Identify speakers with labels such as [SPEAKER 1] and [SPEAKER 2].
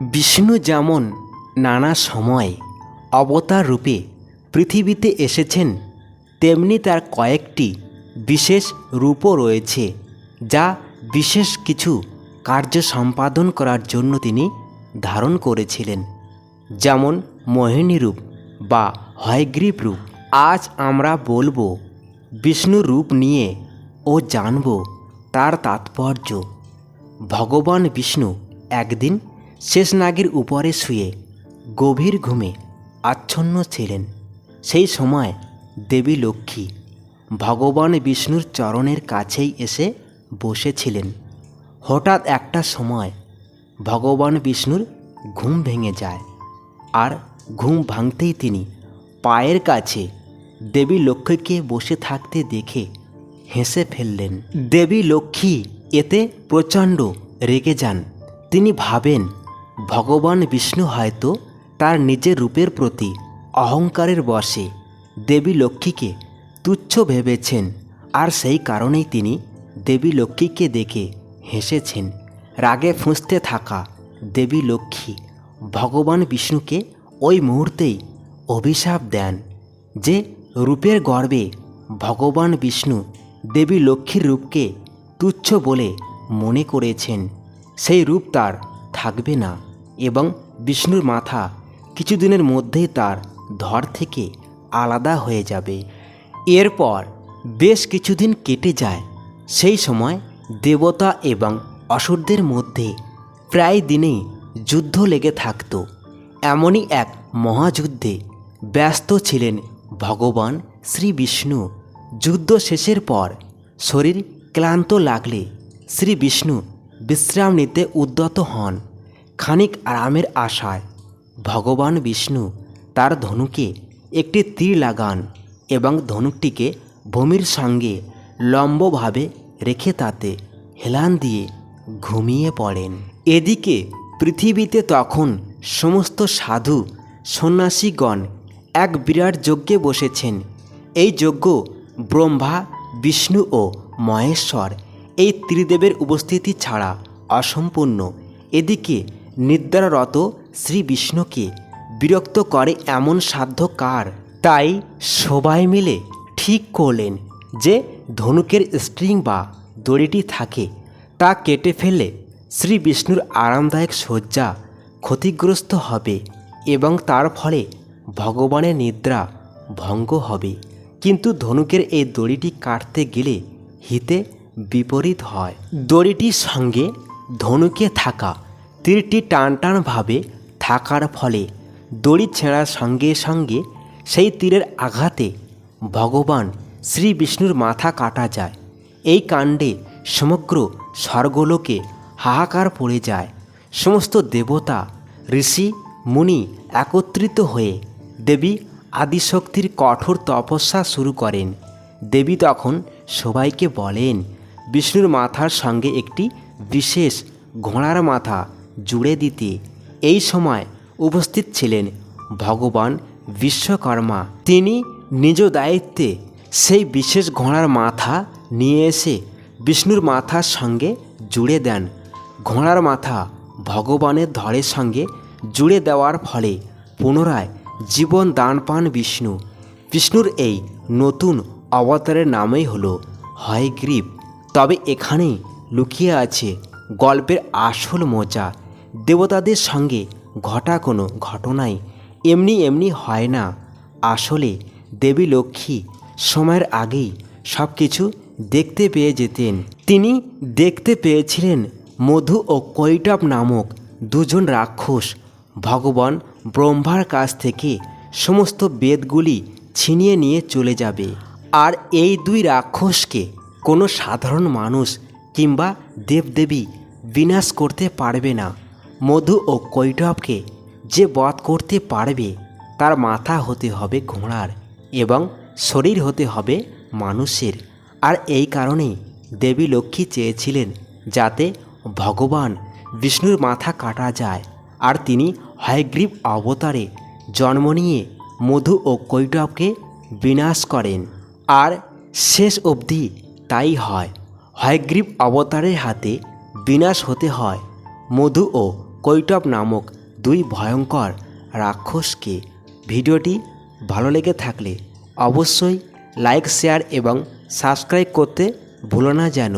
[SPEAKER 1] বিষ্ণু যেমন নানা সময় অবতার রূপে পৃথিবীতে এসেছেন, তেমনি তার কয়েকটি বিশেষ রূপও রয়েছে, যা বিশেষ কিছু কার্য সম্পাদন করার জন্য তিনি ধারণ করেছিলেন। যেমন মোহিনী রূপ বা হয়গ্রীব রূপ। আজ আমরা বলব, বিষ্ণু রূপ নিয়ে ও জানব তার তাৎপর্য। ভগবান বিষ্ণু একদিন শেষনাগের উপরে শুয়ে গভীর ঘুমে আচ্ছন্ন ছিলেন। সেই সময় দেবী লক্ষ্মী ভগবান বিষ্ণুর চরণের কাছেই এসে বসেছিলেন। হঠাৎ একটা সময় ভগবান বিষ্ণুর ঘুম ভেঙে যায় আর ঘুম ভাঙতেই তিনি পায়ের কাছে দেবী লক্ষ্মীকে বসে থাকতে দেখে হেসে ফেললেন। দেবী লক্ষ্মী, এতে প্রচণ্ড রেগে যান। তিনি ভাবেন ভগবান বিষ্ণু হয়তো তার নিজের রূপের প্রতি অহংকারের বশে দেবী লক্ষ্মীকে তুচ্ছ ভেবেছেন, আর সেই কারণেই তিনি দেবী লক্ষ্মীকে দেখে হেসেছেন। রাগে ফুঁসতে থাকা দেবী লক্ষ্মী ভগবান বিষ্ণুকে ওই মুহূর্তেই অভিশাপ দেন যে রূপের গর্বে ভগবান বিষ্ণু দেবী লক্ষ্মীর রূপকে তুচ্ছ বলে মনে করেছেন। সেই রূপ তার থাকবে না। এবং বিষ্ণুর মাথা কিছুদিনের মধ্যেই তার ধর থেকে আলাদা হয়ে যাবে। এরপর বেশ কিছুদিন কেটে যায়। সেই সময় দেবতা এবং অসুরদের মধ্যে প্রায় দিনেই যুদ্ধ লেগে থাকত। এমনই এক মহাযুদ্ধে ব্যস্ত ছিলেন ভগবান শ্রী বিষ্ণু। যুদ্ধ শেষের পর শরীর ক্লান্ত লাগলে শ্রী বিষ্ণু বিশ্রাম নিতে উদ্যত হন। খানিক আরামের আশায় ভগবান বিষ্ণু তার ধনুকে একটি তীর লাগান এবং ধনুকটিকে ভূমির সঙ্গে লম্বভাবে রেখে তাতে হেলান দিয়ে ঘুমিয়ে পড়েন। এদিকে পৃথিবীতে তখন সমস্ত সাধু সন্ন্যাসীগণ এক বিরাট যজ্ঞে বসেছেন। এই যজ্ঞ ব্রহ্মা, বিষ্ণু ও মহেশ্বর, এই ত্রিদেবের উপস্থিতি ছাড়া অসম্পূর্ণ। এদিকে নিদ্রারত শ্রী বিষ্ণুকে বিরক্ত করে এমন সাধ্য কার? তাই সবাই মিলে ঠিক করলেন যে ধনুকের স্ট্রিং বা দড়িটি থাকে, তা কেটে ফেললে শ্রী বিষ্ণুর আরামদায়ক শয্যা ক্ষতিগ্রস্ত হবে এবং তার ফলে ভগবানের নিদ্রা ভঙ্গ হবে। কিন্তু ধনুকের এই দড়িটি কাটতে গেলে হিতে বিপরীত হয়। দড়িটির সঙ্গে ধনুকে থাকা তীরটি টান টানভাবে থাকার ফলে দড়ি ছেঁড়ার সঙ্গে সঙ্গে সেই তীরের আঘাতে ভগবান শ্রী বিষ্ণুর মাথা কাটা যায়। এই কাণ্ডে সমগ্র স্বর্গলোকে হাহাকার পড়ে যায়। সমস্ত দেবতা, ঋষি, মুনি একত্রিত হয়ে দেবী আদিশক্তির কঠোর তপস্যা শুরু করেন। দেবী তখন সবাইকে বলেন, বিষ্ণুর মাথার সঙ্গে একটি বিশেষ ঘোড়ার মাথা জুড়ে দিতে। এই সময় উপস্থিত ছিলেন ভগবান বিশ্বকর্মা। তিনি নিজ দায়িত্বে সেই বিশেষ ঘোড়ার মাথা নিয়ে এসে বিষ্ণুর মাথার সঙ্গে জুড়ে দেন। ঘোড়ার মাথা ভগবানের ধরের সঙ্গে জুড়ে দেওয়ার ফলে পুনরায় জীবন দান পান বিষ্ণু। বিষ্ণুর এই নতুন অবতারের নামই হলো হয়গ্রীব। তবে এখানেই লুকিয়ে আছে গল্পের আসল মজা। দেবতাদের সঙ্গে ঘটা কোনো ঘটনাই এমনি এমনি হয় না। আসলে দেবী লক্ষ্মী সময়ের আগেই সব কিছু দেখতে পেয়ে যেতেন। তিনি দেখতে পেয়েছিলেন মধু ও কৈটব নামক দুজন রাক্ষস। ভগবান ব্রহ্মার কাছ থেকে সমস্ত বেদগুলি ছিনিয়ে নিয়ে চলে যাবে। আর এই দুই রাক্ষসকে কোনো সাধারণ মানুষ কিংবা দেবদেবী বিনাশ করতে পারবে না। মধু ও কৈটবকে যে বধ করতে পারবে, তার মাথা হতে হবে ঘোড়ার এবং শরীর হতে হবে মানুষের। আর এই কারণেই দেবী লক্ষ্মী চেয়েছিলেন যাতে ভগবান বিষ্ণুর মাথা কাটা যায়। আর তিনি হয়গ্রীব অবতারে জন্ম নিয়ে মধু ও কৈটবকে বিনাশ করেন। আর শেষ অবধি তাই হয়। হয়গ্রীব অবতারের হাতে বিনাশ হতে হয় মধু ও কৈটব নামক দুই ভয়ঙ্কর রাক্ষসকে ভিডিওটি ভালো লেগে থাকলে অবশ্যই লাইক, শেয়ার এবং সাবস্ক্রাইব করতে ভুলো না যেন।